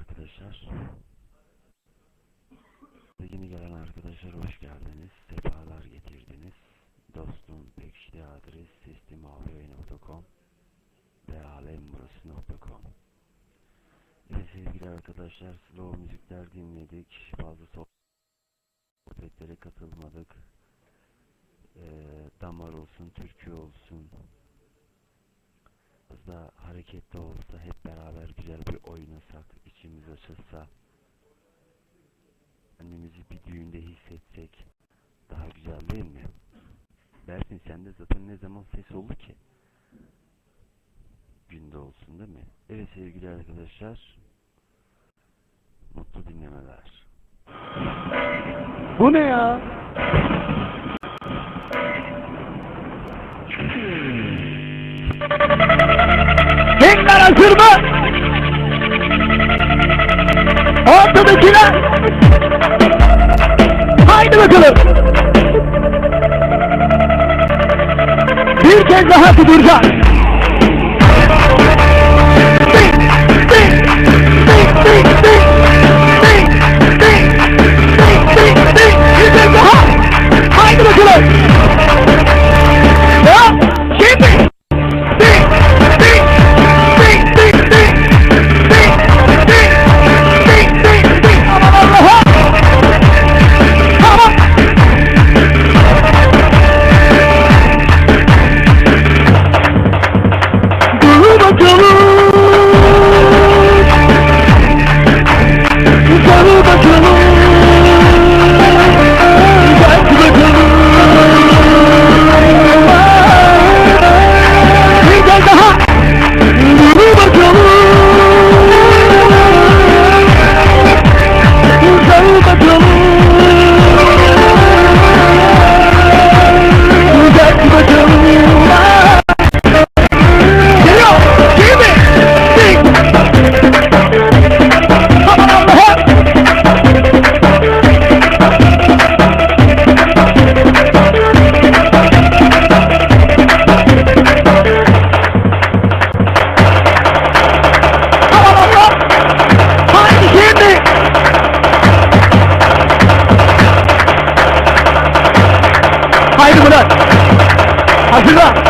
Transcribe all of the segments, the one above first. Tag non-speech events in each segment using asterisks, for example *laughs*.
arkadaşlar. Yeni gelen arkadaşlar hoş geldiniz. Sefalar getirdiniz. Dostum bekşi adres sistemavi.com ve alemburası.com Evet sevgili arkadaşlar slow müzikler dinledik. Bazı sohbetlere katılmadık. Ee, damar olsun, türkü olsun. Da hareketli olsa hep beraber güzel bir oynasak, içimiz açılsa, kendimizi bir düğünde hissetsek daha güzel değil mi? Dersin sen de zaten ne zaman ses oldu ki? Günde olsun değil mi? Evet sevgili arkadaşlar, mutlu dinlemeler. Bu ne ya? Gençler *laughs* mı? Ortadakiler. Haydi bakalım. Bir kez daha kuduracağız. 一个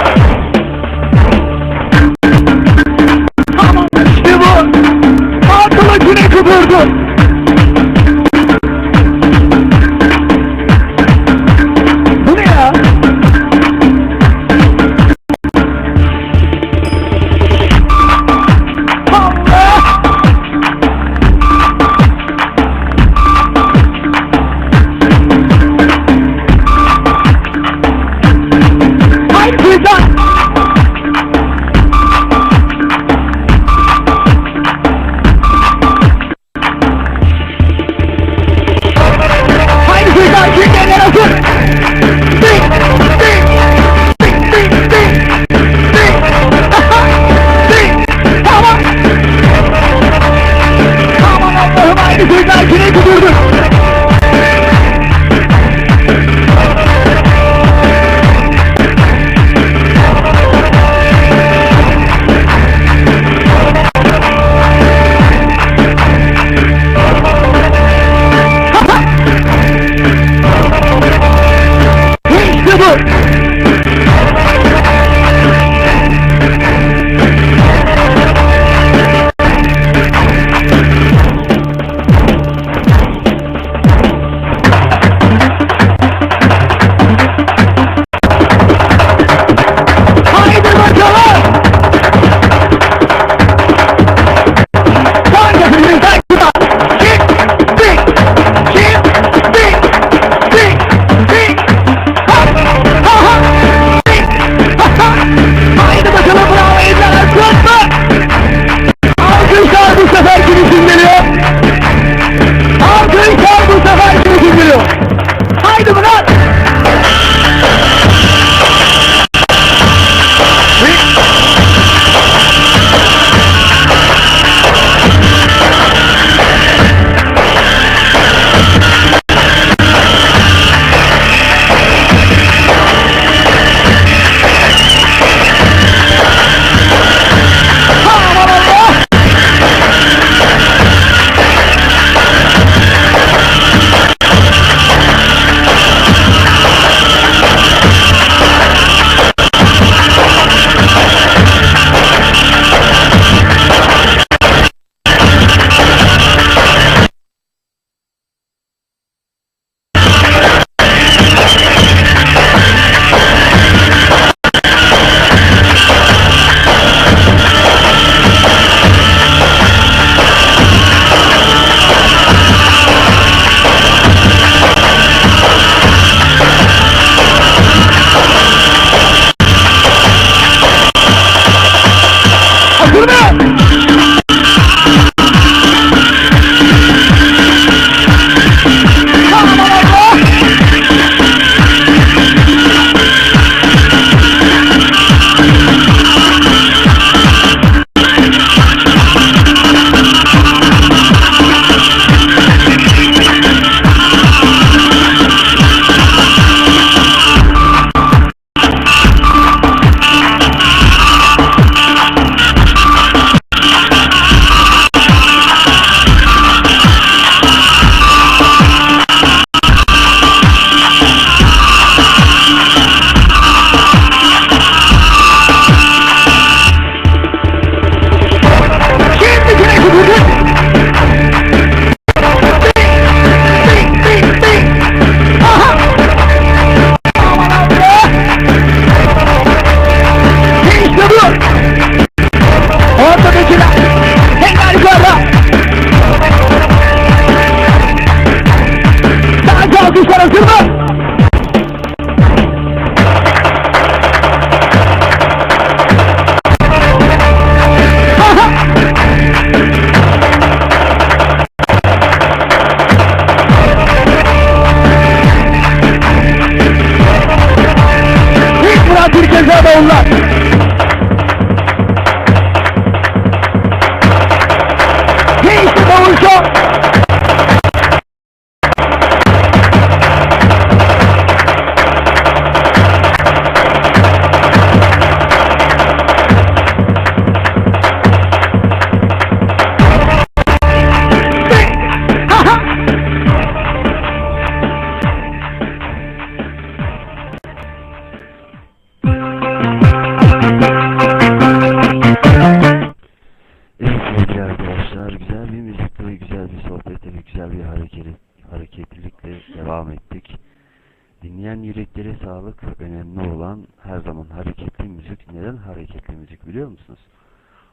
Dinleyen yüreklere sağlık. Önemli olan her zaman hareketli müzik. Neden hareketli müzik biliyor musunuz?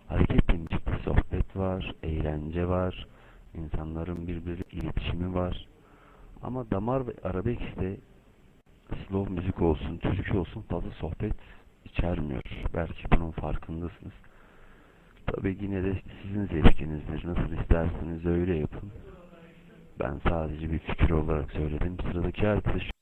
Hareketli müzikte sohbet var, eğlence var, insanların birbiri iletişimi var. Ama damar ve arabeskte slow müzik olsun, türkü olsun fazla sohbet içermiyor. Belki bunun farkındasınız. Tabii yine de sizin zevkinizdir. Nasıl isterseniz öyle yapın. Ben sadece bir fikir olarak söyledim. Sıradaki arkadaş